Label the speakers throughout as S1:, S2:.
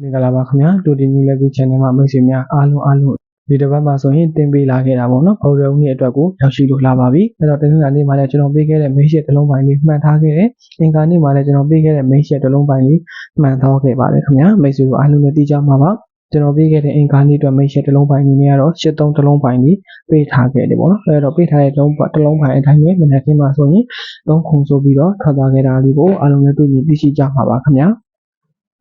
S1: မင်္ဂလာပါခင်ဗျာတူတီမျိုးလက်ကြီး channel မှာမိတ်ဆွေများအားလုံးအားလုံးဒီတစ်ပတ်မှာဆိုရင်တင်ပေးလာခဲ့တာပေါ့နော်ဗုဒ္ဓဦးနေ့အတွက်ကိုရောက်ရှိလို့လာပါပြီအဲ့တော့တနင်္လာနေ့မှာလည်းကျွန်တော်ပေးခဲ့တဲ့ main sheet တစ်လုံးပိုင်းလေးမှန်ထားခဲ့တယ်အင်္ဂါနေ့မှာလည်းကျွန်တော်ပေးခဲ့တဲ့ main sheet တစ်လုံးပိုင်းလေးမှန်ထားခဲ့ပါတယ်ခင်ဗျာမိတ်ဆွေတို့အားလုံးလည်းသိကြမှာပါကျွန်တော်ပေးခဲ့တဲ့အင်္ဂါနေ့အတွက် main sheet တစ်လုံးပိုင်းလေးနဲ့ကတော့73တစ်လုံးပိုင်းလေးပေးထားခဲ့တယ်ပေါ့နော်အဲ့တော့ပေးထားတဲ့တစ်လုံးတစ်လုံးပိုင်းအတိုင်းပဲမနက်ခင်းမှာဆိုရင်သုံးခုဆိုပြီးတော့ထွက်သွားခဲ့တာလေးကိုအားလုံးလည်းတွေ့မြင်သိရှိကြမှာပါခင်ဗျာ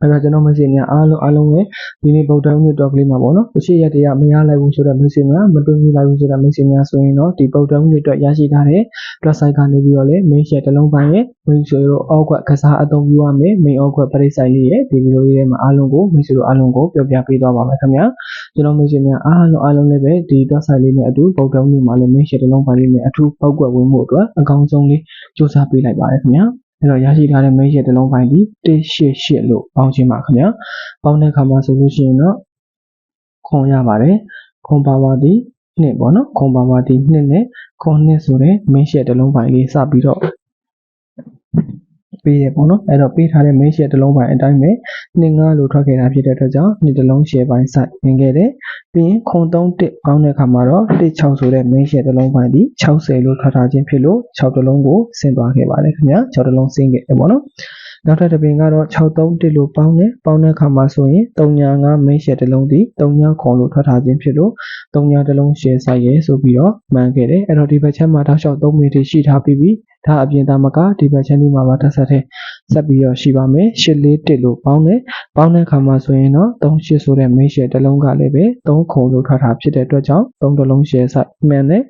S1: အဲ့တော့ကျွန်တော် message များအားလုံးအားလုံးပဲဒီနေ့ဗုဒ္ဓဦးနေ့တော့ကလေးမှာပေါ့နော်။ရှိရတရားမရလိုက်ဘူးဆိုတဲ့ message များမတွေ့မိလိုက်ဘူးဆိုတဲ့ message များဆိုရင်တော့ဒီဗုဒ္ဓဦးနေ့အတွက်ရရှိထားတဲ့ dress site ကနေပြီးတော့လေ main share တစ်လုံးပိုင်းရဲ့ main ဆိုတော့အောက်ကွက်ကစားအသုံးပြုရမယ် main အောက်ကွက်ပရိစိုက်လေးရဲ့ဒီဗီဒီယိုလေးထဲမှာအားလုံးကို main ဆိုတော့အားလုံးကိုပြောပြပေးသွားပါမယ်ခင်ဗျာ။ကျွန်တော် message များအားလုံးအားလုံးလည်းပဲဒီ dress site လေးနဲ့အတူဗုဒ္ဓဦးနေ့မှာလည်း main share တစ်လုံးပိုင်းလေးနဲ့အထူးပောက်ကွက်ဝင်မှုအတွက်အကောင်းဆုံးလေးစူးစမ်းပေးလိုက်ပါတယ်ခင်ဗျာ။ အဲ့တော့ရရှိထားတဲ့ main sheet တစ်လုံးပိုင်းဒီ188လို့ပေါင်းခြင်းပါခင်ဗျာပေါင်းတဲ့အခါမှာဆိုလို့ရှိရင်တော့ခွန်ရပါတယ်ခွန်ပါဝါဒီနှစ်ပေါ့နော်ခွန်ပါဝါဒီနှစ်နဲ့ခွန်နှစ်ဆိုတဲ့ main sheet တစ်လုံးပိုင်းလေးစပြီးတော့ ပေးရပေါ့နော်အဲ့တော့ပေးထားတဲ့ main sheet တစ်လုံးပိုင်းအတိုင်းပဲနှစ်ငါလို့ထွက်ခဲ့တာဖြစ်တဲ့အတွက်ကြောင့်နှစ်တစ်လုံး share ပိုင်းစိုက်ဝင်ခဲ့တယ်ပြီးရင်ခွန်3တစ်ပေါင်းတဲ့အခါမှာတော့16ဆိုတဲ့ main sheet တစ်လုံးပိုင်းဒီ60လို့ထွက်ထားခြင်းဖြစ်လို့6တစ်လုံးကိုဆင်းသွားခဲ့ပါတယ်ခင်ဗျာ6တစ်လုံးဆင်းခဲ့တယ်ပေါ့နော် နောက်ထပ်တစ်ပင်ကတော့631လို့ပေါင်းတယ်ပေါင်းတဲ့အခါမှာဆိုရင်35 main share တစ်လုံးဒီ39ခွန်လို့ထွက်ထားခြင်းဖြစ်လို့39တစ်လုံး share ဆိုင်ရဲဆိုပြီးတော့မှန်ခဲ့တယ်အဲ့တော့ဒီဘက်ချမ်းမှာတောက်လျှောက်3မိနစ်ရှိထားပြီးပြီဒါအပြင်သားမကဒီဘက်ချမ်းဒီမှာပါတက်ဆက်တဲ့ဆက်ပြီးတော့ရှိပါမယ်841လို့ပေါင်းတယ်ပေါင်းတဲ့အခါမှာဆိုရင်တော့38ဆိုတဲ့ main share တစ်လုံးကလည်းပဲ3ခုလို့ထွက်ထားဖြစ်တဲ့အတွက်ကြောင့်3တစ်လုံး share ဆိုင်မှန်တယ်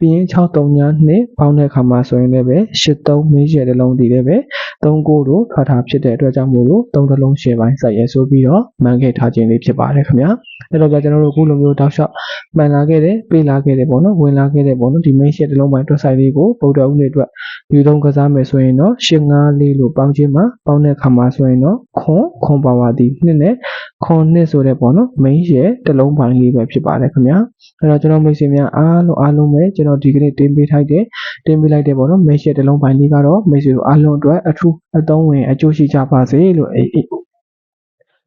S1: ပြီးရင်639နဲ့ပေါင်းတဲ့အခါမှာဆိုရင်လည်းပဲ83 main share တစ်လုံးဒီလည်းပဲ3ကိုတို့ထွက်ထားဖြစ်တဲ့အတွက်ကြောင့်မို့လို့3တစ်လုံး share ပိုင်းဆက်ရဲဆိုပြီးတော့မှန်ခဲ့ထားခြင်းလေးဖြစ်ပါတယ်ခင်ဗျာအဲ့တော့ကျွန်တော်တို့အခုလိုမျိုးတောက်လျှောက်မှန်လာခဲ့တယ်ပေးလာခဲ့တယ်ပေါ့နော်ဝင်လာခဲ့တယ်ပေါ့နော်ဒီ main share တစ်လုံးပိုင်းတွက်ဆိုင်လေးကိုဗုဒ္ဓဦးနေ့အတွက်ယူသုံးကစားမယ်ဆိုရင်တော့854လို့ပေါင်းခြင်းမှာပေါင်းတဲ့အခါမှာဆိုရင်တော့ခွန်ခွန်ပါဝါဒီနှစ်နဲ့ ခွန်နှစ်ဆိုတဲ့ပေါ့နော် main share တစ်လုံးပိုင်းလေးပဲဖြစ်ပါတယ်ခင်ဗျာအဲ့တော့ကျွန်တော်မိတ်ဆွေများအားလုံးအားလုံးပဲကျွန်တော်ဒီကနေ့တင်ပေးထိုက်တယ်တင်ပေးလိုက်တယ်ပေါ့နော် main share တစ်လုံးပိုင်းလေးကတော့မိတ်ဆွေတို့အားလုံးအတွက်အထူးအသုံးဝင်အကျိုးရှိကြပါစေလို့အေးအေး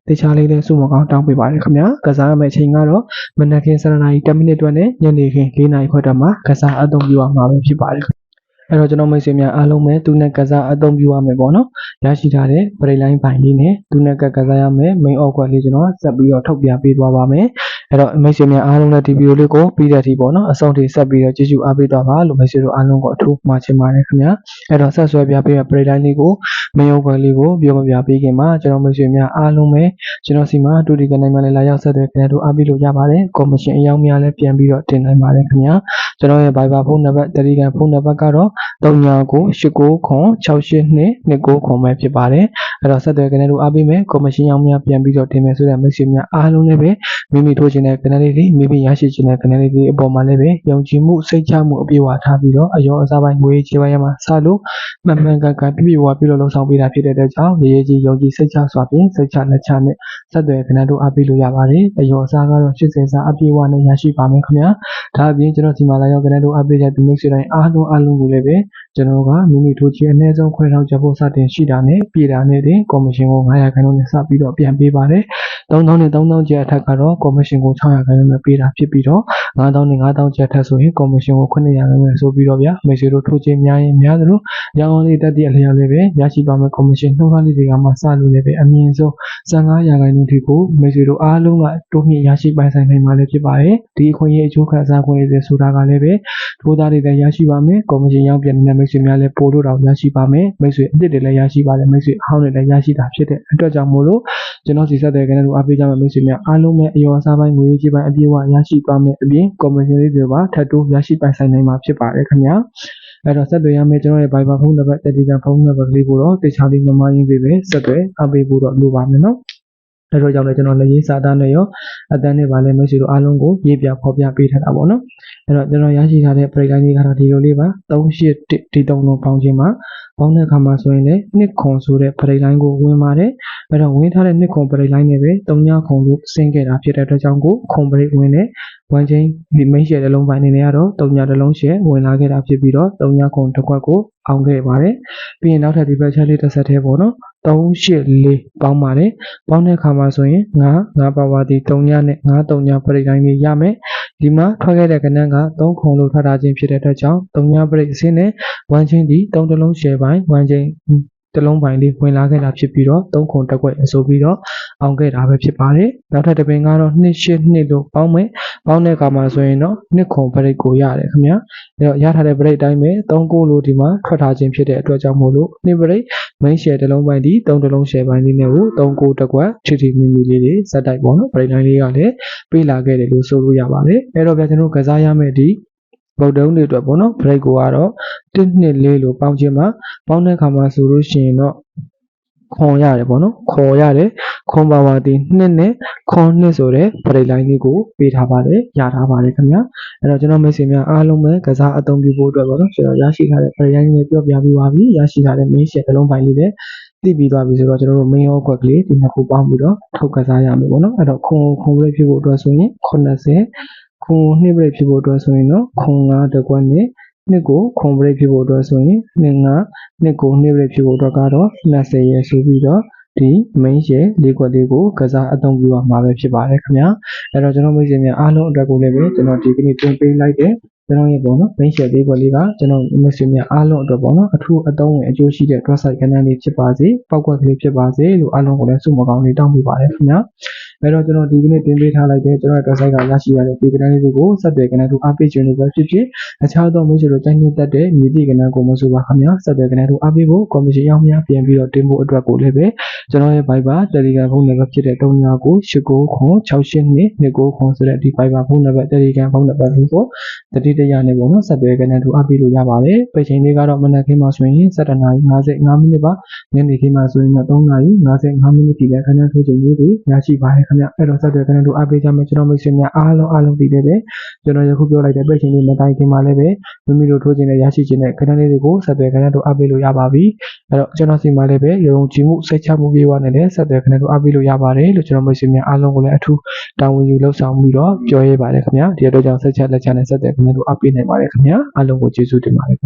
S1: တခြားလေးလည်းစုမကောင်းတောင်းပေးပါတယ်ခင်ဗျာကစားရမယ့်အချိန်ကတော့မနက်ခင်း7:00နာရီ10မိနစ်အတွက်နဲ့ညနေခင်း4:00နာရီခွဲတက်မှာကစားအသုံးပြုရမှာပဲဖြစ်ပါတယ် အဲ့တော့ကျွန်တော်မိတ်ဆွေများအားလုံးပဲသူနဲ့ကစားအသုံးပြုရမယ်ပေါ့နော်ရရှိထားတဲ့ပရိလိုင်းပိုင်းလေးနဲ့သူနဲ့ကကစားရမယ် main awkward လေးကျွန်တော်ဆက်ပြီးတော့ထုတ်ပြပေးသွားပါမယ် အဲ့တော့မိတ်ဆွေများအားလုံးလည်းဒီဗီဒီယိုလေးကိုပြီးတဲ့အထိပေါ့နော်အဆုံးထိဆက်ပြီးတော့ကြည့်ရှုအားပေးသွားပါလို့မိတ်ဆွေတို့အားလုံးကိုအထူးမှာချင်ပါတယ်ခင်ဗျာအဲ့တော့ဆက်ဆွဲပြပေးတဲ့ပရိလိုင်းလေးကို main awkward လေးကိုပြောမပြပေးခင်မှာကျွန်တော်မိတ်ဆွေများအားလုံးပဲကျွန်တော်စီမှာတူဒီကနေမှလည်းလာရောက်ဆက်သွယ်ခင်ဗျာတို့အားပေးလို့ရပါတယ်ကော်မရှင်အယောက်များလည်းပြန်ပြီးတော့တင်နိုင်ပါတယ်ခင်ဗျာကျွန်တော်ရဲ့ Viber ဖုန်းနံပါတ် Telegram ဖုန်းနံပါတ်ကတော့39989229ခွန်ပဲဖြစ်ပါတယ်အဲ့တော့ဆက်သွယ်ကနေတို့အားပေးမယ်ကော်မရှင်ရောက်များပြန်ပြီးတော့တင်မယ်ဆိုတဲ့မိတ်ဆွေများအားလုံးလည်းပဲမိမိထိုးချင်တဲ့ကနေလေးတွေမိမိရရှိချင်တဲ့ကနေလေးတွေအပေါ်မှာလည်းပဲယုံကြည်မှုစိတ်ချမှုအပြည့်အဝထားပြီးတော့အယောအစားပိုင်းငွေကြေးပိုင်းမှာစလို့မှန်မှန်ကန်ကန်ပြည့်ပြည့်ဝပြီးတော့လှုပ်ဆောင်ပေးတာဖြစ်တဲ့အတွက်ကြောင့်ရေရေကြီးယုံကြည်စိတ်ချစွာဖြင့်စိတ်ချလက်ချနဲ့ဆက်သွယ်ကနေတို့အားပေးလို့ရပါတယ်အယောအစားကတော့80စာအပြည့်အဝနဲ့ရရှိပါမယ်ခင်ဗျာဒါအပြင်ကျွန်တော်ဒီမှာလာရောက်ကနေတို့အားပေးတဲ့ဒီမိတ်ဆွေတိုင်းအားလုံးအားလုံးကိုလည်းပဲကျွန်တော်ကမိမိထိုးချင်အနည်းဆုံးခွဲထောက်ချက်ဖို့စတင်ရှိတာနဲ့ပြည်တာနဲ့တင်ကော်မရှင်ကို900ခန်းလုံးနဲ့စပြီးတော့ပြန်ပေးပါတယ်။3000နဲ့3000ကျပ်အထက်ကတော့ကော်မရှင်ကို600ခန်းလုံးနဲ့ပေးတာဖြစ်ပြီးတော့9000နဲ့9000ကျပ်အထက်ဆိုရင်ကော်မရှင်ကို900ခန်းလုံးနဲ့ဆိုပြီးတော့ဗျာမိတ်ဆွေတို့ထိုးချင်များရင်များသလိုရောင်းအောင်လေးတက်သည့်အလျော်လေးပဲရရှိပါမယ်ကော်မရှင်နှုတ်ခမ်းလေးတွေကမှစလို့လည်းပဲအမြင့်ဆုံး15ရာခိုင်နှုန်းထိကိုမိတ်ဆွေတို့အားလုံးကတိုးမြင့်ရရှိပိုင်ဆိုင်နိုင်မှာလည်းဖြစ်ပါတယ်။ဒီအခွင့်အရေးအကျိုးခံစားခွင့်တွေဆိုတာကလည်းပဲထိုးသားတွေလည်းရရှိပါမယ်ကော်မရှင်ရောက်ပြန်နေတဲ့မိတ်ဆွေများလည်းပို့လို့တော့ရရှိပါမယ်မိတ်ဆွေအစ်စ်တွေလည်းရရှိပါတယ်မိတ်ဆွေအဟောင်းတွေလည်းရရှိတာဖြစ်တဲ့အတွက်ကြောင့်မို့လို့ကျွန်တော်စီဆက်တဲ့ကနေတို့အားပေးကြမယ့်မိတ်ဆွေများအားလုံးပဲအယောအစားပိုင်းငွေကြေးပိုင်းအပြည့်အဝရရှိသွားမယ်အပြင်ကော်မရှင်လေးတွေပါထပ်တိုးရရှိပိုင်ဆိုင်နိုင်မှာဖြစ်ပါတယ်ခင်ဗျာအဲ့တော့ဆက်သွယ်ရမယ့်ကျွန်တော်ရဲ့ Viber ဖုန်းနံပါတ် Telegram ဖုန်းနံပါတ်ကလေးကိုတော့တေချာလေးမမရင်းပေးပဲဆက်သွယ်အားပေးဖို့တော့လိုပါမယ်နော် အဲ့တော့ကြောင့်လည်းကျွန်တော်လည်းရေးစာသားနဲ့ရောအတန်းနဲ့ပါလဲမိတ်ဆွေတို့အားလုံးကိုရေးပြဖော်ပြပေးထားတာပေါ့နော်အဲ့တော့ကျွန်တော်ရရှိထားတဲ့ပရိကိုင်းလေးကတော့ဒီလိုလေးပါ38ဒီ3လုံးပေါင်းခြင်းမှာပေါင်းတဲ့အခါမှာဆိုရင်လည်းနှစ်ခွန်ဆိုတဲ့ပရိလိုင်းကိုဝင်ပါတယ်အဲ့တော့ဝင်ထားတဲ့နှစ်ခွန်ပရိလိုင်းနဲ့ပဲ3ညခွန်လို့ဆင်းခဲ့တာဖြစ်တဲ့အတွက်ကြောင့်ကိုခွန်ပရိဝင်တဲ့ဝန်ချင်းဒီ main share တစ်လုံးပိုင်းနေနဲ့ကတော့3ညတစ်လုံး share ဝင်လာခဲ့တာဖြစ်ပြီးတော့3ညခွန်တစ်ခွက်ကိုအောင်ခဲ့ပါတယ်ပြီးရင်နောက်ထပ်ဒီဘက်ချက်လေးတစ်ဆက်သေးပေါ့နော် 384ပေါင်းပါတယ်ပေါင်းတဲ့အခါမှာဆိုရင်9 9ပါဝါဒီ3ညနဲ့9 3ညပရိတိုင်းလေးရမယ်ဒီမှာထွက်ခဲ့တဲ့ကဏ္ဍက3ခုလို့ထွက်ထားခြင်းဖြစ်တဲ့အတွက်ကြောင့်3ညပရိအစင်းနဲ့1ချင်းဒီ3တလုံး share ပိုင်း1ချင်း တလုံးပိုင်းလေးဝင်လာခဲ့တာဖြစ်ပြီးတော့3ခုတက်ွက်အဆိုပြီးတော့အောင်ခဲ့တာပဲဖြစ်ပါတယ်နောက်ထပ်တစ်ပင်ကတော့282လို့ပေါင်းမယ်ပေါင်းတဲ့အခါမှာဆိုရင်တော့2ခုပရိကိုရတယ်ခင်ဗျာအဲတော့ရထားတဲ့ပရိအတိုင်းပဲ3ခုလို့ဒီမှာထွက်ထားခြင်းဖြစ်တဲ့အတွက်ကြောင့်မို့လို့2ပရိ main share တစ်လုံးပိုင်းဒီ3တစ်လုံး share ပိုင်းလေးနဲ့ကို3ကိုတက်ကွက်ချီချီမီမီလေးတွေစက်တိုက်ပေါ့နော်ပရိတိုင်းလေးကလည်းပေးလာခဲ့တယ်လို့ဆိုလို့ရပါတယ်အဲ့တော့ဗျာကျွန်တော်တို့ကစားရမယ့်ဒီ ဗုဒ္ဓုံတွေအတွက်ပေါ့နော် break ကိုကတော့1နှစ်လေးလို့ပေါင်းခြင်းမှာပေါင်းတဲ့အခါမှာဆိုလို့ရှိရင်တော့ခွန်ရတယ်ပေါ့နော်ခေါ်ရတယ်ခွန်ပါဝါတီ2နဲ့ခွန်2ဆိုတဲ့ break line လေးကိုပေးထားပါတယ်ရထားပါတယ်ခင်ဗျာအဲ့တော့ကျွန်တော်မိတ်ဆွေများအားလုံးပဲကစားအသုံးပြုဖို့အတွက်ပေါ့နော်ကျွန်တော်ရရှိထားတဲ့ break line လေးပြောပြပေးပါပြီရရှိထားတဲ့ main share တစ်လုံးပိုင်းလေးလည်းသိပြီးသွားပြီဆိုတော့ကျွန်တော်တို့ main ရောကွက်ကလေးဒီနှစ်ခုပေါင်းပြီးတော့ထုတ်ကစားရမယ်ပေါ့နော်အဲ့တော့ခွန်ခွန် break ဖြစ်ဖို့အတွက်ဆိုရင်80 ခွန်2 break ဖြစ်ဖို့အတွက်ဆိုရင်တော့ခွန်5တစ်ကွက်နဲ့နှစ်ကိုခွန် break ဖြစ်ဖို့အတွက်ဆိုရင်2 5နှစ်ကို2 break ဖြစ်ဖို့အတွက်ကတော့20ရဲ့ဆိုပြီးတော့ဒီ main ရဲ့လေးကွက်လေးကိုကစားအသုံးပြုရမှာပဲဖြစ်ပါတယ်ခင်ဗျာအဲ့တော့ကျွန်တော်မိတ်ဆွေများအားလုံးအတွက်ကိုလည်းပဲကျွန်တော်ဒီကနေ့တင်ပေးလိုက်တဲ့ကျွန်တော်ရဲ့ပေါ့နော် main share လေးကွက်လေးကကျွန်တော်မိတ်ဆွေများအားလုံးအတွက်ပေါ့နော်အထူးအသုံးဝင်အကျိုးရှိတဲ့ dress site ကဏ္ဍလေးဖြစ်ပါစေပောက်ကွက်ကလေးဖြစ်ပါစေလို့အားလုံးကိုလည်းဆုမကောင်းလေးတောင်းပေးပါတယ်ခင်ဗျာအဲ့တော့ကျွန်တော်ဒီကနေ့တင်ပေးထားလိုက်တဲ့ကျွန်တော်ရဲ့ dress site ကရရှိရတဲ့ဒီကဏ္ဍလေးတွေကိုဆက်သွယ်ကဏ္ဍတို့အားပေးခြင်းလို့ပဲဖြစ်ဖြစ်အခြားသောမိတ်ဆွေတို့တိုင်းနေတတ်တဲ့မြည်သည့်ကဏ္ဍကိုမဆိုပါခင်ဗျာဆက်သွယ်ကဏ္ဍတို့အားပေးဖို့ commission ရောက်များပြင်ပြီးတော့တင်ဖို့အတွက်ကိုလည်းပဲကျွန်တော်ရဲ့ Viber Telegram ဖုန်းနံပါတ်ဖြစ်တဲ့3998ခွန်682 29ခွန်ဆိုတဲ့ဒီ Viber ဖုန်းနံပါတ် Telegram ဖုန်းနံပါတ်လေးကိုတတိတရနဲ့ပေါ့နော်ဆက်သွယ်ကဏ္ဍတို့အားပေးလို့ရပါတယ်ပိတ်ချိန်လေးကတော့မနက်ခင်းမှာဆိုရင်7:55မိနစ်ပါညနေခင်းမှာဆိုရင်တော့3:55မိနစ်ထိလည်းခဏထိုးချိန်လေးတွေရရှိပါတယ်ခင်ဗျအဲ့တော့ဆက်သွယ်ကဏ္ဍတို့အားပေးကြမယ်ကျွန်တော်မိတ်ဆွေများအားလုံးအားလုံးသိတယ်ပဲကျွန်တော်ယခုပြောလိုက်တဲ့ပိတ်ချိန်လေးမတိုင်ခင်မှာလည်းပဲမိမိတို့ထိုးခြင်းနဲ့ရရှိခြင်းနဲ့ကဏ္ဍလေးတွေကိုဆက်သွယ်ကဏ္ဍတို့အားပေးလို့ရပါပြီအဲ့တော့ကျွန်တော်စီမှာလည်းပဲယုံကြည်မှုစိတ်ချမှုပြေဝနဲ့လည်းဆက်သွယ်ကဏ္ဍတို့အားပေးလို့ရပါတယ်လို့ကျွန်တော်မိတ်ဆွေများအားလုံးကိုလည်းအထူးတာဝန်ယူလှုပ်ဆောင်ပြီးတော့ပြောရဲပါတယ်ခင်ဗျာဒီအတွက်ကြောင့်ဆက်ချက်လက်ချက်နဲ့ဆက်သွယ်ကဏ္ဍတို့အားပေးနိုင်ပါတယ်ခင်ဗျာအားလုံးကိုကျေးဇူးတင်ပါတယ်